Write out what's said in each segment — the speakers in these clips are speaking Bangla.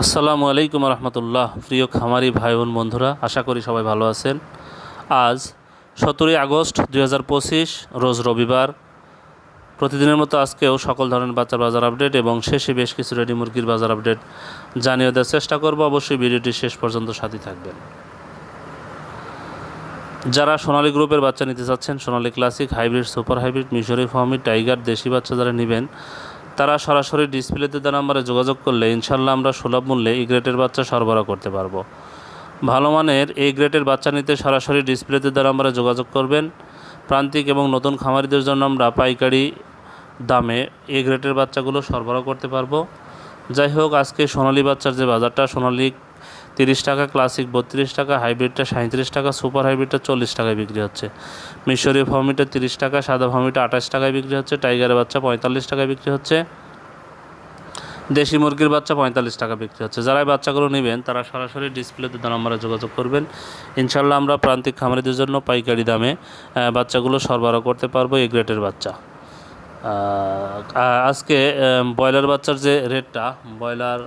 আসসালামু আলাইকুম রহমতুল্লাহ। প্রিয় খামারি ভাই বোন বন্ধুরা, আশা করি সবাই ভালো আছেন। আজ সতেরোই আগস্ট দুই হাজার পঁচিশ, রোজ রবিবার। প্রতিদিনের মতো আজকেও সকল ধরনের বাচ্চার বাজার আপডেট এবং শেষে বেশ কিছু রেডি মুরগির বাজার আপডেট জানিয়ে দেওয়ার চেষ্টা করব। অবশ্যই ভিডিওটি শেষ পর্যন্ত সাথে থাকবেন। যারা সোনালী গ্রুপের বাচ্চা নিতে চাচ্ছেন, Sonali classic, hybrid, super hybrid, মিশরি ফার্মি টাইগার, দেশি বাচ্চা যারা নেবেন তারা সরাসরি ডিসপ্লেতে দেওয়া নাম্বারে যোগাযোগ করলে ইনশাল্লাহ আমরা সুলভ মূল্যে এই গ্রেটের বাচ্চা সরবরাহ করতে পারব। ভালো মানের এই গ্রেটের বাচ্চা নিতে সরাসরি ডিসপ্লেতে দ্বারা নাম্বারে যোগাযোগ করবেন। প্রান্তিক এবং নতুন খামারিদের জন্য আমরা পাইকারি দামে এই গ্রেটের বাচ্চাগুলো সরবরাহ করতে পারব। যাই হোক, আজকে সোনালি বাচ্চার যে বাজারটা, সোনালী তিরিশ টাকা ক্লাসিক বত্রিশ টাকা হাইব্রিডটা সাঁত্রিশ টাকা সুপার হাইব্রিডটা চল্লিশ টাকায় বিক্রি হচ্ছে। মিশরি ফর্মিটা তিরিশ টাকা, সাদা ফর্মিটা আঠাশ টাকায় বিক্রি হচ্ছে, টাইগারের বাচ্চা পঁয়তাল্লিশ টাকায় বিক্রি হচ্ছে, দেশি মুরগির বাচ্চা পঁয়তাল্লিশ টাকা বিক্রি হচ্ছে। যারা বাচ্চাগুলো নেবেন, তারা সরাসরি ডিসপ্লেতে নম্বরে যোগাযোগ করবেন। ইনশাল্লাহ আমরা প্রান্তিক খামারিদের জন্য পাইকারি দামে বাচ্চাগুলো সরবরাহ করতে পারব এই গ্রেটের বাচ্চা। আজকে ব্রয়লার বাচ্চার যে রেটটা, ব্রয়লার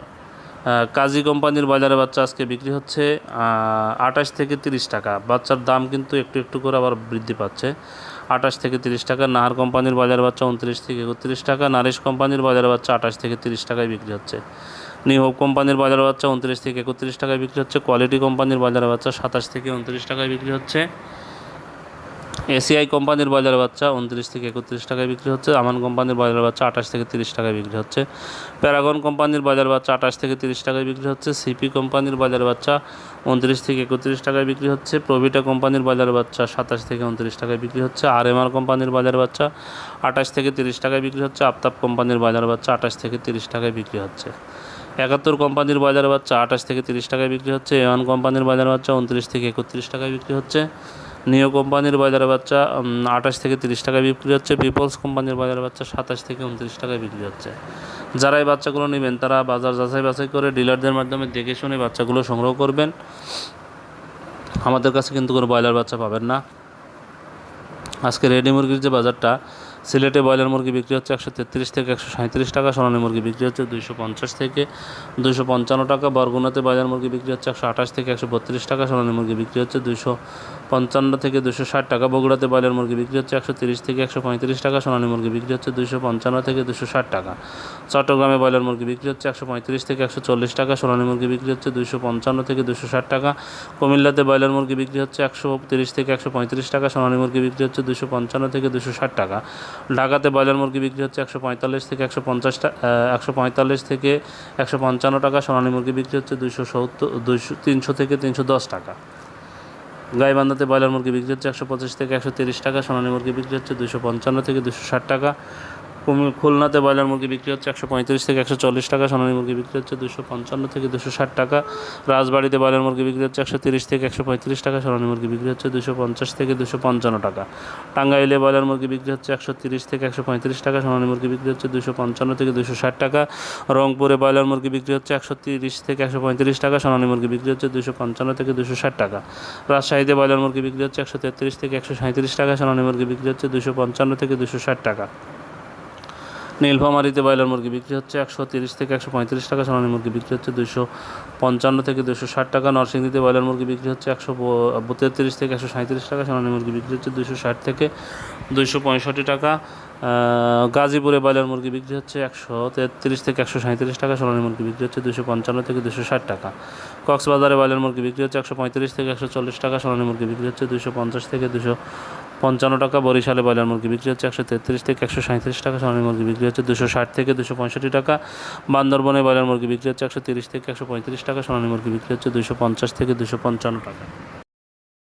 কাজী কোম্পানির ব্রয়লারের বাচ্চা আজকে বিক্রি হচ্ছে আঠাশ থেকে তিরিশ টাকা। বাচ্চার দাম কিন্তু একটু একটু করে আবার বৃদ্ধি পাচ্ছে। আঠাশ থেকে তিরিশ টাকা, নাহার কোম্পানির বাজার বাচ্চা উনত্রিশ থেকে একত্রিশ টাকা, নারিশ কোম্পানির বাজার বাচ্চা আঠাশ থেকে তিরিশ টাকায় বিক্রি হচ্ছে। নিউ কোম্পানির বাজার বাচ্চা উনত্রিশ থেকে একত্রিশ টাকায় বিক্রি হচ্ছে, কোয়ালিটি কোম্পানির বাজার বাচ্চা সাতাশ থেকে উনত্রিশ টাকায় বিক্রি হচ্ছে। এসিআই কোম্পানির বাজার বাচ্চা উনত্রিশ থেকে একত্রিশ টাকায় বিক্রি হচ্ছে। আমান কোম্পানির বাজার বাচ্চা আঠাশ থেকে তিরিশ টাকায় বিক্রি হচ্ছে। প্যারাগন কোম্পানির বাজার বাচ্চা আঠাশ থেকে তিরিশ টাকায় বিক্রি হচ্ছে। সিপি কোম্পানির বাজার বাচ্চা উনত্রিশ থেকে একত্রিশ টাকায় বিক্রি হচ্ছে। প্রভিটা কোম্পানির বাজার বাচ্চা সাতাশ থেকে উনত্রিশ টাকায় বিক্রি হচ্ছে। আর এম আর কোম্পানির বাজার বাচ্চা আঠাশ থেকে তিরিশ টাকায় বিক্রি হচ্ছে। আফতাব কোম্পানির বাজার বাচ্চা আঠাশ থেকে তিরিশ টাকায় বিক্রি হচ্ছে। একাত্তর কোম্পানির বাজার বাচ্চা আঠাশ থেকে তিরিশ টাকায় বিক্রি হচ্ছে। এওয়ান কোম্পানির বাজার বাচ্চা উনত্রিশ থেকে একত্রিশ টাকায় বিক্রি হচ্ছে। নিও কোম্পানির বাজারে বাচ্চা আঠাশ থেকে তিরিশ টাকায় বিক্রি হচ্ছে। পিপলস কোম্পানির বাজারে বাচ্চা সাতাশ থেকে উনত্রিশ টাকায় বিক্রি হচ্ছে। যারা এই বাচ্চাগুলো নেবেন, তারা বাজার যাচাই বাছাই করে ডিলারদের মাধ্যমে দেখে শুনে বাচ্চাগুলো সংগ্রহ করবেন। আমাদের কাছে কিন্তু কোনো ব্রয়লার বাচ্চা পাবেন না। আজকে রেডি মুরগির যে বাজারটা, সিলেটে ব্রয়লার মুরগি বিক্রি হচ্ছে একশো তেত্রিশ থেকে একশো সাঁত্রিশ টাকা, সোনালী মুরগি বিক্রি হচ্ছে দুইশো পঞ্চাশ থেকে দুইশো পঞ্চান্ন টাকা, বরগুনাতে ব্রয়লার মুরগি বিক্রি হচ্ছে একশো আঠাশ থেকে একশো বত্রিশ টাকা, সোনালী মুরগি বিক্রি হচ্ছে দুইশো পঞ্চান্ন থেকে দুশো ষাট টাকা। বগুড়াতে ব্রয়লার মুরগি বিক্রি হচ্ছে একশো তিরিশ থেকে একশো পঁয়ত্রিশ টাকা, সোনালী মুরগি বিক্রি হচ্ছে দুইশো পঞ্চান্ন থেকে দুশো ষাট টাকা। চট্টগ্রামে ব্রয়লার মুরগি বিক্রি হচ্ছে একশো পঁয়ত্রিশ থেকে একশো চল্লিশ টাকা, সোনালী মুরগি বিক্রি হচ্ছে দুইশো পঞ্চান্ন থেকে দুশো ষাট টাকা। কুমিল্লাতে ব্রয়লার মুরগি বিক্রি হচ্ছে একশো তিরিশ থেকে একশো পঁয়ত্রিশ টাকা, সোনালী মুরগি বিক্রি হচ্ছে দুশো পঞ্চান্ন থেকে দুশো ষাট টাকা। ঢাকাতে ব্রয়লার মুরগি বিক্রি হচ্ছে একশো পঁয়তাল্লিশ থেকে একশো পঞ্চাশ একশো পঁয়তাল্লিশ থেকে একশো পঞ্চান্ন টাকা, সোনালী মুরগি বিক্রি হচ্ছে দুশো সত্তর দুশো তিনশো থেকে তিনশো দশ টাকা। গাইবান্ধাতে ব্রয়লার মুরগি বিক্রি হচ্ছে একশো পঁচিশ থেকে একশো তিরিশ টাকা, সোনালী মুরগি বিক্রি হচ্ছে দুশো পঞ্চান্ন থেকে দুশো ষাট টাকা। খুলনাতে ব্রয়লার মুরগি বিক্রি হচ্ছে একশো পঁয়ত্রিশ থেকে একশো চল্লিশ টাকা সোনালী মুরগি বিক্রি হচ্ছে দুশো পঞ্চান্ন থেকে দুশো ষাট টাকা রাজবাড়িতে ব্রয়লার মুরগি বিক্রি হচ্ছে একশো তিরিশ থেকে একশো পঁয়ত্রিশ টাকা সোনালী মুরগি বিক্রি হচ্ছে দুশো পঞ্চাশ থেকে দুশো পঞ্চান্ন টাকা টাঙ্গাইলে ব্রয়লার মুরগি বিক্রি হচ্ছে একশো তিরিশ থেকে একশো পঁয়ত্রিশ টাকা সোনালী মুরগি বিক্রি হচ্ছে দুশো পঞ্চান্ন থেকে দুশো ষাট টাকা রংপুরে ব্রয়লার মুরগি বিক্রি হচ্ছে একশো তিরিশ থেকে একশো পঁয়ত্রিশ টাকা সোনালী মুরগি বিক্রি হচ্ছে দুশো পঞ্চান্ন থেকে দুশো ষাট টাকা রাজশাহীতে ব্রয়লার মুরগি বিক্রি হচ্ছে একশো তেত্রিশ থেকে একশো সাঁত্রিশ টাকা সোনালী মুরগি বিক্রি হচ্ছে দুশো পঞ্চান্ন থেকে দুশো ষাট টাকা নীলফামারিতে ব্রয়লার মুরগি বিক্রি হচ্ছে একশো তিরিশ থেকে একশো পঁয়ত্রিশ টাকা, সোনালী মুরগি বিক্রি হচ্ছে দুশো পঞ্চান্ন থেকে দুশো ষাট টাকা, নরসিংদীতে ব্রয়লার মুরগি বিক্রি হচ্ছে একশো তেত্রিশ থেকে একশো সাঁত্রিশ টাকা, সোনালী মুরগি বিক্রি হচ্ছে দুশো ষাট থেকে দুশো পঁয়ষট্টি টাকা। গাজীপুরে ব্রয়লার মুরগি বিক্রি হচ্ছে একশো তেত্রিশ থেকে একশো সাঁত্রিশ টাকা, সোনালী মুরগি বিক্রি হচ্ছে দুশো পঞ্চান্ন থেকে দুশো ষাট টাকা। কক্সবাজারে ব্রয়লার মুরগি বিক্রি হচ্ছে একশো পঁয়ত্রিশ থেকে একশো চল্লিশ টাকা, সোনালী মুরগি বিক্রি হচ্ছে দুশো পঞ্চাশ থেকে দুশো পঞ্চান্ন টাকা, বরিশালে ব্রয়লার মুরগি বিক্রি হচ্ছে একশো তেত্রিশ থেকে একশো সাঁত্রিশ টাকা, সোনালী মুরগি বিক্রি হচ্ছে দুশো ষাট থেকে দুশো পঁয়ষট্টি টাকা, বান্দরবনে ব্রয়লার মুরগি বিক্রি হচ্ছে একশো তিরিশ থেকে একশো পঁয়ত্রিশ টাকা, সোনালী মুরগি বিক্রি হচ্ছে দুশো পঞ্চাশ থেকে দুশো পঞ্চান্ন টাকা।